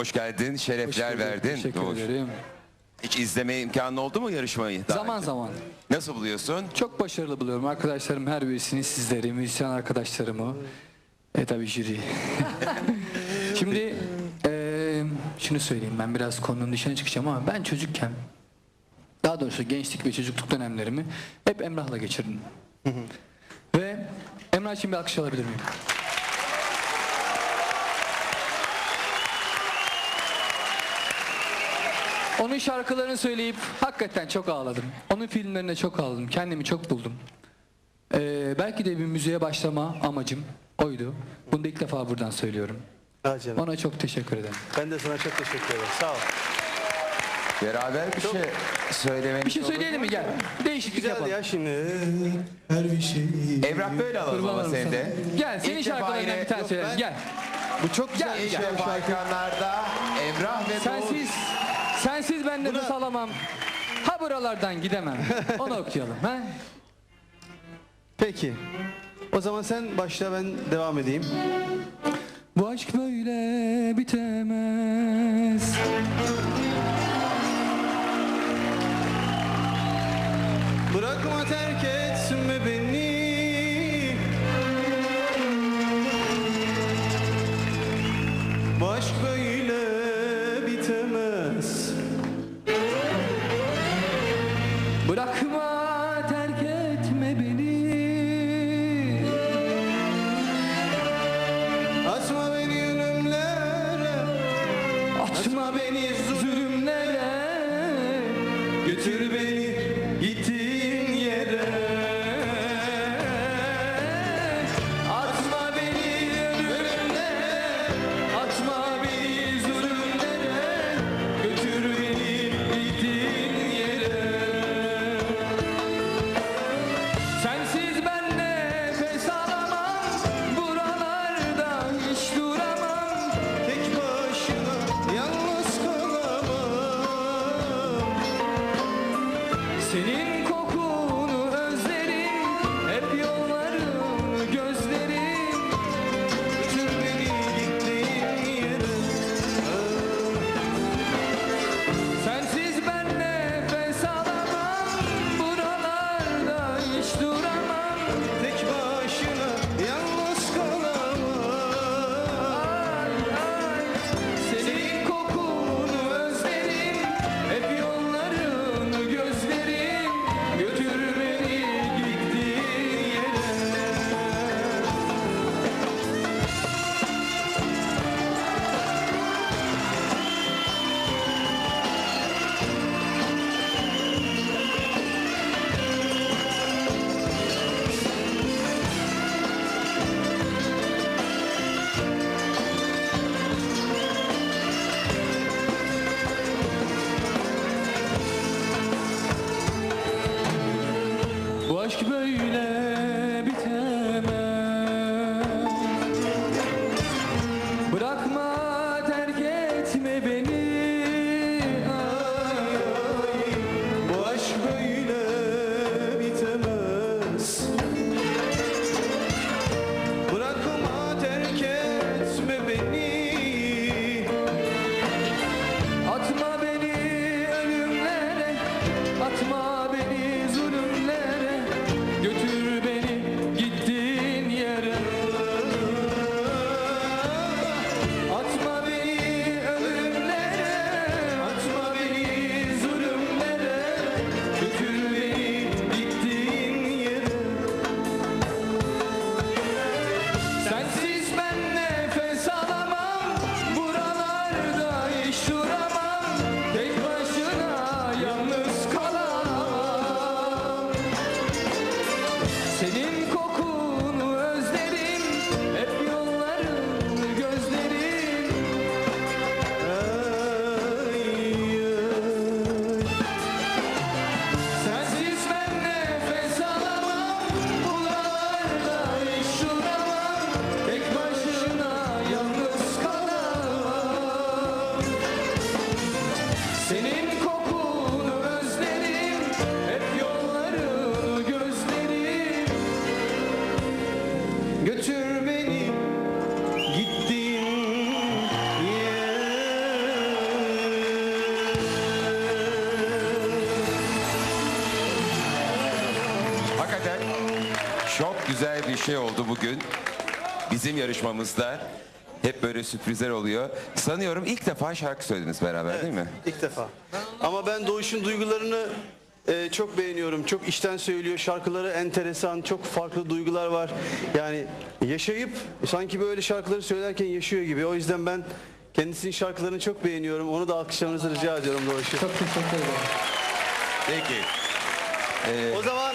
Hoş geldin, Hoş şerefler bulduk, verdin. Teşekkür Doğuş. ederim. Hiç izleme imkanı oldu mu yarışmayı? daha Zaman önce? zaman. Nasıl buluyorsun? Çok başarılı buluyorum. Arkadaşlarım her birisini sizleri, müzisyen arkadaşlarımı. E tabi jüri. Şimdi eee, şunu söyleyeyim ben biraz konunun dışına çıkacağım ama ben çocukken daha doğrusu gençlik ve çocukluk dönemlerimi hep Emrah'la geçirdim. ve Emrah için bir alkış alabilir miyim? Onun şarkılarını söyleyip hakikaten çok ağladım. Onun filmlerine çok ağladım. Kendimi çok buldum. Ee, belki de bir müziğe başlama amacım oydu. Bunu da ilk defa buradan söylüyorum. Canım. Ona çok teşekkür ederim. Ben de sana çok teşekkür ederim. Sağ ol. Beraber bir şey söylemeniz Bir şey olur söyleyelim mu? mi gel? Bir değişiklik Güzel yapalım. ya şimdi. Her bir şey. Evrak böyle alalım Kurban ama olurum sana. de. Gel senin İlk defa şarkılarından yine- bir tane Yok, söyleyelim. ben- Gel. Bu çok güzel Gel, bir İlk şey. defa ekranlarda Emrah ve Doğuş. Sensiz, sensiz ben nefes alamam. Ha buralardan gidemem. Onu okuyalım. Ha? Peki. O zaman sen başla ben devam edeyim. Bu aşk böyle bitemez. Bırakma terk etme ブラックマン maybe Senin kokunu özlerim Hep yolların gözlerim. Ay, ay. Sensiz ben nefes alamam Buralarda hiç duramam Tek başına yalnız kalamam. Senin Götür beni gittiğin yere Hakikaten çok güzel bir şey oldu bugün. Bizim yarışmamızda hep böyle sürprizler oluyor. Sanıyorum ilk defa şarkı söylediniz beraber değil mi? İlk defa. Ama ben Doğuş'un duygularını e, çok beğeniyorum. Çok içten söylüyor. Şarkıları enteresan. Çok farklı duygular var. Yani yaşayıp sanki böyle şarkıları söylerken yaşıyor gibi. O yüzden ben kendisinin şarkılarını çok beğeniyorum. Onu da alkışlarınızı rica ediyorum Doğuş'u. Çok teşekkür ederim. Peki. O zaman